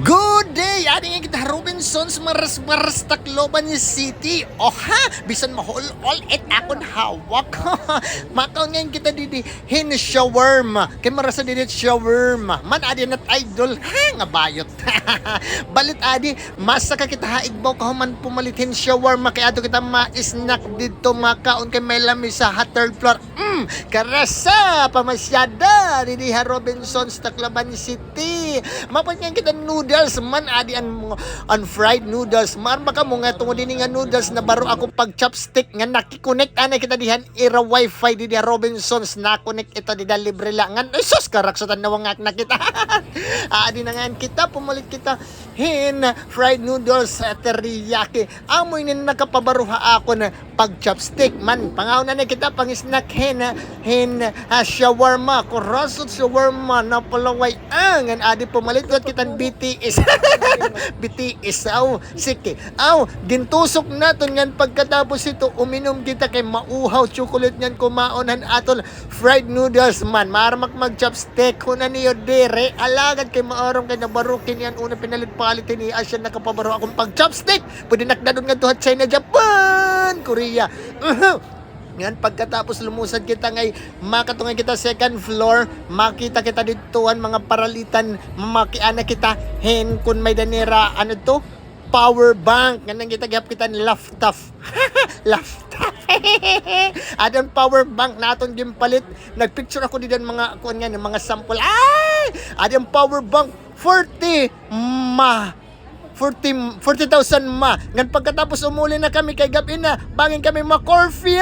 Good day! Ating kita Robinsons Maras Maras Tacloban City. O ha, bisan mahol all et akon hawak. Makaw ngayon kita didi hin shawarma. Kay marasa didi shawarma. Man adi nat idol. Ha, nga bayot. Balit adi, masa ka kita haigbaw ka man pumalit hin shawarma. Kaya ato kita ma-snack dito makaon kay may lami sa ha third floor. Mm, karasa, pamasyada. Didi ha Robinsons Tacloban City. Mapanyan kita noodles man adi an an fried noodles. Man baka mo nga tungod ini nga noodles na baro ako pag chopstick nga nakikonnect ana kita dihan ira wifi di dia Robinsons na connect ito di libre lang ngan ay sus karak sa nga nakita adi na nga kita pumalit kita. Hin fried noodles teriyaki amoy ni nakapabaruha ako na pag chopstick man. Pangauna na kita pang snack hin hin ah, shawarma. Kurasot shawarma na palaway. Ang an adi pumalit ko kitang BTS BTS aw. Sige aw gintusok naton ngan pagkatapos ito. Uminom kita kay mauhaw chocolate ngan kumaonan aton fried noodles man. Maramak mag chopstick kunan niyo dire alagad kay maarong kay nabarukin yan. Una pinalit palit ni Asya nakapabaro akong pag chopstick pwede nakdadon nga duhat China Japan Korea Uhuh. Yan, pagkatapos lumusad kita ngay, makatungay kita second floor, makita kita dituan mga paralitan, makiana kita, hen kun may danira, ano to? Power bank. Ganang kita gihap kita ni laptop. laptop. Adang power bank naton gimpalit. Nagpicture ako diyan mga kuan nga mga sample. Ay! Adang power bank 40 ma 40 40,000 ma. Ngan pagkatapos umuli na kami kay gabi bangin kami ma-curfew.